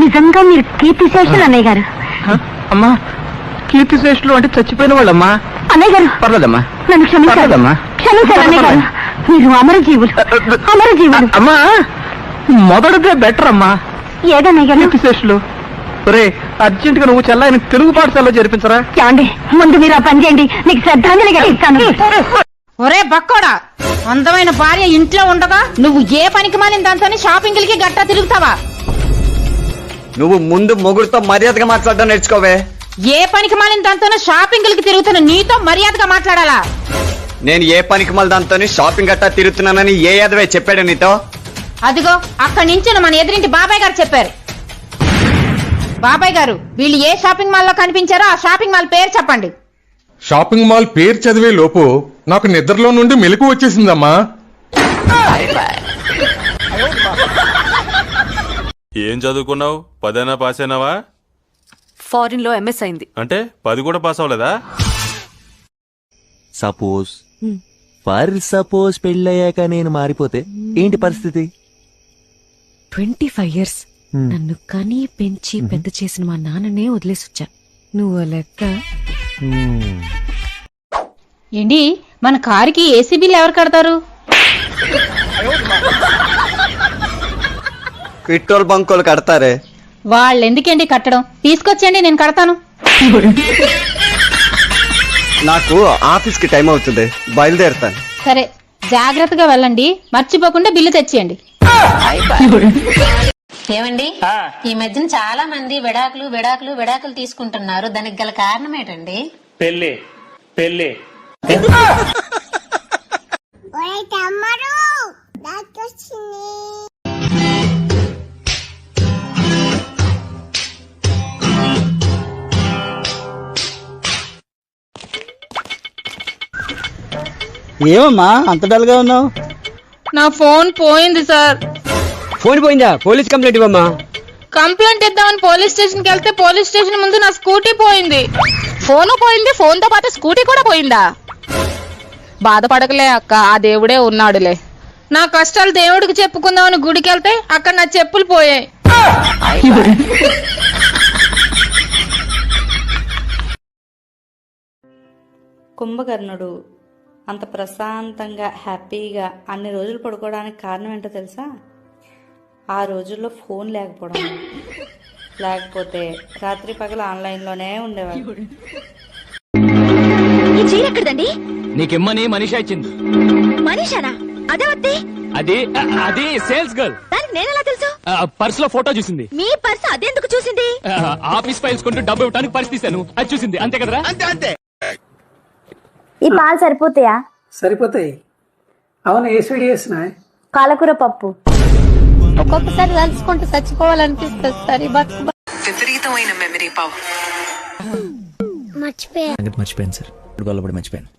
నిజంగా మీరు కీర్తిశేషులు అన్నయ్య గారు. హ? అమ్మా కీర్తి శ్రేష్ఠులు అంటే చచ్చిపోయిన వాళ్ళమ్మా? అన్నయ్య గారు పర్లేదమ్మా. నన్ను క్షమించాలి పర్లేదమ్మా. క్షమించాలి అన్నయ్య గారు. మీరు అమరజీవులు. అమరజీవులు. అమ్మా మొదటిదే బెటర్ అమ్మా. ఏదన్నయ్య గారు? కీర్తి శ్రేష్ఠులు. ఒరే అర్జెంట్గా నువ్వు చెల్లాయని తెలుగు పాఠశాలలో చేర్పించరా? ఏమండి ముందు మీరు ఆ పని చేయండి. నీకు శ్రద్ధాంజలిగా ఇస్తాను. ఒరే బక్కోడా అందమైన భార్య ఇంట్లో ఉండగా నువ్వు ఏ పనికి మాలిన దాంతో షాపింగ్లకి గట్టా తిరుగుతావా? నువ్వు ముందు మొగుడుతో మర్యాదగా మాట్లాడడం నేర్చుకోవే. ఏ పనికి మాలిన దాంతో షాపింగ్లకి తిరుగుతున్న నీతో మర్యాదగా మాట్లాడాలా? నేను ఏ పనికి మళ్ళీ దాంతో షాపింగ్ గట్టా తిరుగుతున్నానని ఏ యాదవే చెప్పాడు నీతో? అదిగో అక్కడి నుంచి మన ఎదురింటి బాబాయ్ గారు చెప్పారు. బాబాయ్ గారు వీళ్ళు ఏ షాపింగ్ మాల్లో కనిపించారో ఆ షాపింగ్ మాల్ పేరు చెప్పండి. షాపింగ్ మాల్ పేరు చదివే లోపు నాకు నిద్రలో నుండి మెలకు వచ్చేసిందమ్మా. ఏం చదువుకున్నావు? పదైనా పాస్ అయినావా ఫారిన్లో ఎంఎస్ అయింది. అంటే పది కూడా పాస్ అవ్వలేదా? సపోజ్. ఫర్ సపోజ్ పెళ్ళయ్యాక నేను మారిపోతే ఏంటి పరిస్థితి? Twenty five years. నన్ను కని పెంచి పెద్ద చేసిన మా నాన్ననే వదిలేసొచ్చా నువ్వు లెక్క. ఏంటి? మన కారుకి ఏసీ బిల్ ఎవరు కడతారు? పెట్రోల్ బంకులు కడతారే. వాళ్ళు ఎందుకండి కట్టడం? తీసుకొచ్చండి నేను కడతాను. నాకు ఆఫీస్కి టైం అవుతుంది. బయలుదేరుతాను. సరే జాగ్రత్తగా వెళ్ళండి. మర్చిపోకుండా బిల్లు తెచ్చేయండి. ఏమండి? ఈ మధ్యన చాలా మంది విడాకులు విడాకులు విడాకులు తీసుకుంటున్నారు. దానికి గల కారణం ఏంటండి? పెళ్ళి పెళ్ళి. ఏమమ్మా అంత డల్గా ఉన్నావు? నా ఫోన్ పోయింది సార్. ఫోన్ పోయిందా? పోలీస్ కంప్లైంట్ ఇవ్వమ్మా. కంప్లైంట్ ఇద్దామని పోలీస్ స్టేషన్కి వెళ్తే పోలీస్ స్టేషన్ ముందు నా స్కూటీ పోయింది. ఫోను పోయింది ఫోన్తో పాటు స్కూటీ కూడా పోయిందా? బాధపడకలే అక్క ఆ దేవుడే ఉన్నాడులే. నా కష్టాలు దేవుడికి చెప్పుకుందామని గుడికి వెళ్తే అక్కడ నా చెప్పులు పోయాయి. కుంభకర్ణుడు అంత ప్రశాంతంగా హ్యాపీగా అన్ని రోజులు పడుకోవడానికి కారణం ఏంటో తెలుసా? ఆ రోజుల్లో ఫోన్ లేకపోవడం. లేకపోతే రాత్రి పగల ఆన్లైన్లోనే ఉండేవాడు ఈ చీర ఎక్కడదండి? నీకిమ్మని మనీషా ఇచ్చింది. మనీషానా? అదే వద్దే. అది అది సేల్స్ గర్ల్. దానికి నేనెలా తెలుసు? పర్స్లో ఫోటో చూసింది. మీ పర్స్ అదెందుకు చూసింది? ఆఫీస్ ఫైల్స్ కొంటూ డబ్బు ఇవ్వడానికి పర్స్ తీశాను. అది చూసింది. అంతే కదరా? ఈ పాలు సరిపోతాయా? సరిపోతాయి. అవును ఏసీడీ వేసిన పాలకూర పప్పు. ఒక్కొక్కసారి తలుచుకుంటూ చచ్చిపోవాలనిపిస్తుంది. సరే బతుకు విపరీతమైన మెమరీ పవర్ మర్చిపోయాను సార్. గొల్లపడి మర్చిపోయాను.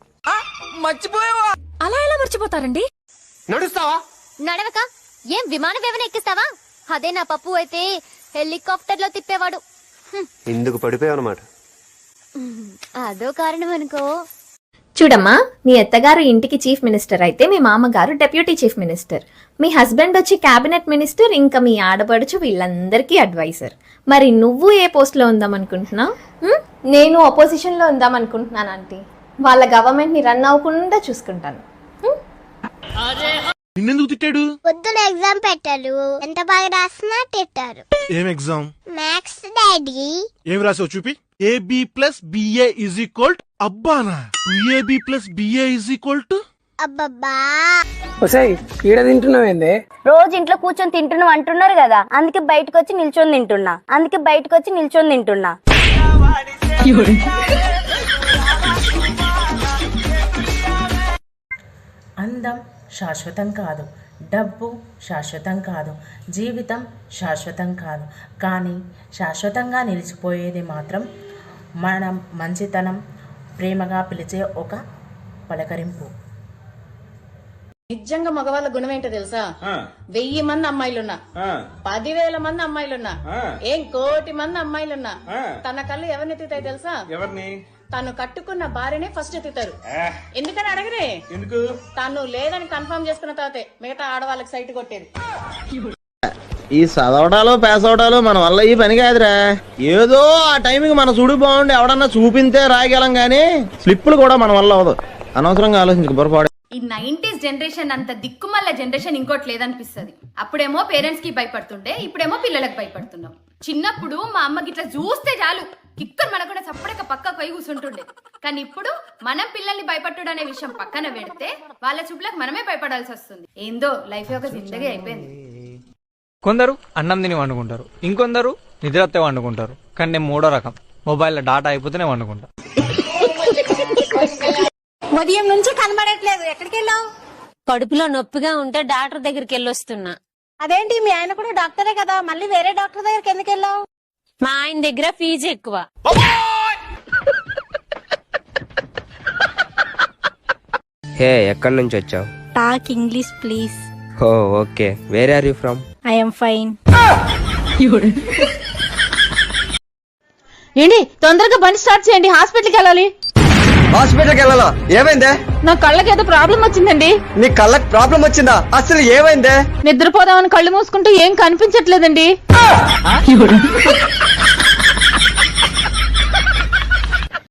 అలా ఎలా మర్చిపోతారండి? నడుస్తావా? నడవక. ఏం విమానం ఏమైనా ఎక్కిస్తావా? అదే నా పప్పు అయితే హెలికాప్టర్లో తిప్పేవాడు ఇందుకు పడిపోయావు అనమాట అదో కారణం అనుకో. చూడమ్మా మీ అత్తగారు ఇంటికి చీఫ్ మినిస్టర్ అయితే మీ మామగారు డెప్యూటీ చీఫ్ మినిస్టర్. మీ హస్బెండ్ వచ్చి కేబినెట్ మినిస్టర్ ఇంకా మీ ఆడపడుచు వీళ్ళందరికీ అడ్వైజర్. మరి నువ్వు ఏ పోస్ట్లో ఉందాం అనుకుంటున్నావు నేను అపోజిషన్లో ఉందాం అనుకుంటున్నాను ఆంటీ. వాళ్ళ గవర్నమెంట్ని రన్ అవ్వకుండా చూసుకుంటాను? నిన్నెందుకు తిట్టాడు? పొద్దున ఎగ్జామ్ పెట్టారు ఎంత బాగా రాసినా తిట్టారు ఏం ఎగ్జామ్ మ్యాథ్స్ డాడీ ఏం రాసావు చూపి? AB plus BA is equal అబ్బానా AB plus BA is equal to అబ్బబ్బా. వసాయి ఈడ తింటున్నావేందే? రోజు ఇంట్లో కూర్చొని తింటున్నావు అంటున్నారు కదా. అందుకే బయటకు వచ్చి నిల్చొని తింటున్నా. అందుకే బయటకు వచ్చి నిల్చొని తింటున్నా. అందం శాశ్వతం కాదు. డబ్బు శాశ్వతం కాదు. జీవితం శాశ్వతం కాదు. కానీ శాశ్వతంగా నిలిచిపోయేది మాత్రం మన మంచితనం ప్రేమగా పిలిచే ఒక పలకరింపు. నిజంగా మగవాళ్ళ గుణం ఏంటో తెలుసా? వెయ్యి మంది అమ్మాయిలున్నా పదివేల మంది అమ్మాయిలున్నా ఏం కోటి మంది అమ్మాయిలున్నా తన కళ్ళు ఎవరిని ఎత్తుతాయి తెలుసా? ఎవరిని? తను కట్టుకున్న భార్యనే ఫస్ట్ ఎత్తుతారు. ఎందుకని అడగరే? ఎందుకు? తను లేదని కన్ఫర్మ్ చేసుకున్న తర్వాతే మిగతా ఆడవాళ్ళకి సైట్ కొట్టేది. ఈ చదవటాలు పాస్ అవటాలు మన వల్ల ఈ పని కాదురా. ఏదో ఆ టైంకి మన చూడు బాగుండి ఎవడన్నా చూపింతే రాయగలం గానీ స్లిప్పులు కూడా మన వల్ల అవదు అనవసరంగా ఆలోచించుకు పొరపాటు. ఈ నైన్టీస్ జనరేషన్ అంత దిక్కుమల్ల జనరేషన్ ఇంకోటి లేదనిపిస్తుంది. అప్పుడేమో పేరెంట్స్కి భయపడుతుండే ఇప్పుడేమో పిల్లలకు భయపడుతున్నాం. చిన్నప్పుడు మా అమ్మకి ఇట్లా చూస్తే చాలు. కిక్కర్ మనకుండా చప్పడక పక్కకు పోయి కూర్చుంటుండే కానీ ఇప్పుడు మనం పిల్లల్ని భయపట్టుడు అనే విషయం పక్కన పెడితే వాళ్ళ చూపులకు మనమే భయపడాల్సి వస్తుంది. ఏందో లైఫ్ ఒక జిందగీ అయిపోయింది. కొందరు అన్నం తిని వండుకుంటారు. ఇంకొందరు నిద్రతే వండుకుంటారు. కానీ నేను మూడో రకం. మొబైల్లో డాటా అయిపోతేనే వండుకుంటా. ఉదయం నుంచి కనబడట్లేదు. ఎక్కడికి వెళ్ళావు కడుపులో నొప్పిగా ఉంటే డాక్టర్ దగ్గరికి వెళ్ళొస్తున్నా. అదేంటి? మీ ఆయన కూడా డాక్టరే కదా. మళ్ళీ వేరే డాక్టర్ దగ్గరికి ఎందుకు వెళ్ళావు? మా ఆయన దగ్గర ఫీజు ఎక్కువ. హే ఎక్కడి నుంచి వచ్చావు? Talk English please oh okay. Where are you from I'm fine. ఏంటి తొందరగా బండి స్టార్ట్ చేయండి హాస్పిటల్కి వెళ్ళాలి. హాస్పిటల్కి వెళ్ళాలా? ఏమైందే? నా కళ్ళకి ఏదో ప్రాబ్లం వచ్చిందండి. నీ కళ్ళకి ప్రాబ్లం వచ్చిందా? అసలు ఏమైందే? నిద్రపోదామని కళ్ళు మూసుకుంటూ ఏం కనిపించట్లేదండి.